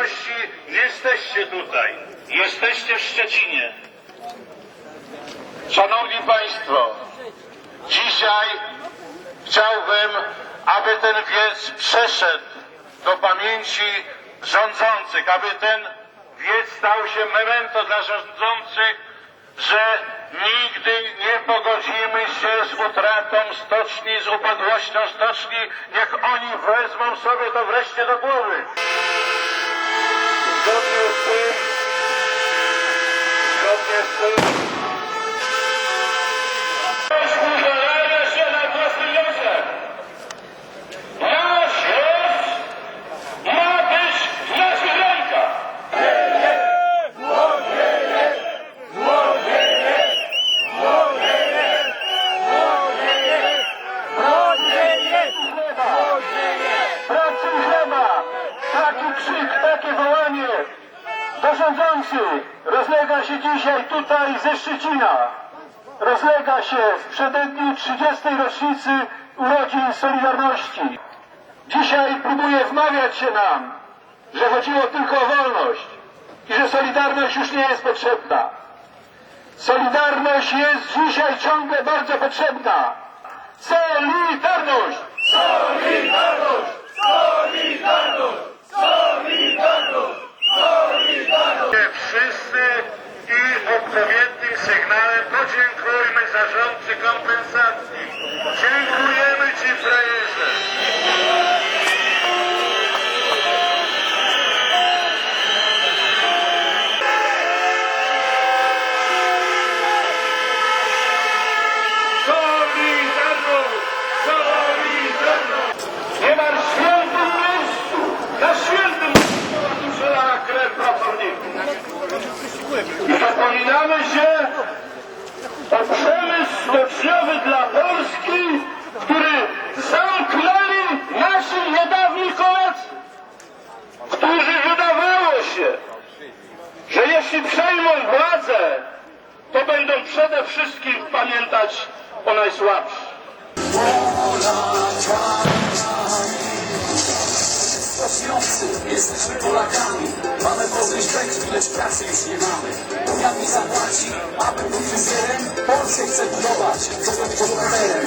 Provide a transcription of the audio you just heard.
Solidarności jesteście tutaj. Jesteście w Szczecinie. Szanowni Państwo, dzisiaj chciałbym, aby ten wiec przeszedł do pamięci rządzących, aby ten wiec stał się memento dla rządzących, że nigdy nie pogodzimy się z utratą stoczni, z upadłością stoczni. Niech oni wezmą sobie to wreszcie do głowy. Zgodnie z do rządzących rozlega się dzisiaj tutaj ze Szczecina. Rozlega się w przededniu 30. rocznicy urodzin Solidarności. Dzisiaj próbuje wmawiać się nam, że chodziło tylko o wolność i że Solidarność już nie jest potrzebna. Solidarność jest dzisiaj ciągle bardzo potrzebna. Solidarność! Solidarność! Zapominamy się o przemysł stoczniowy dla Polski, który zamknęli nasi niedawni koledzy, którzy wydawało się, że jeśli przejmą władzę, to będą przede wszystkim pamiętać o najsłabszych. Pracujący, jesteśmy Polakami Mamy będzie, lecz pracy już nie mamy Polskę chcę budować, być bohaterem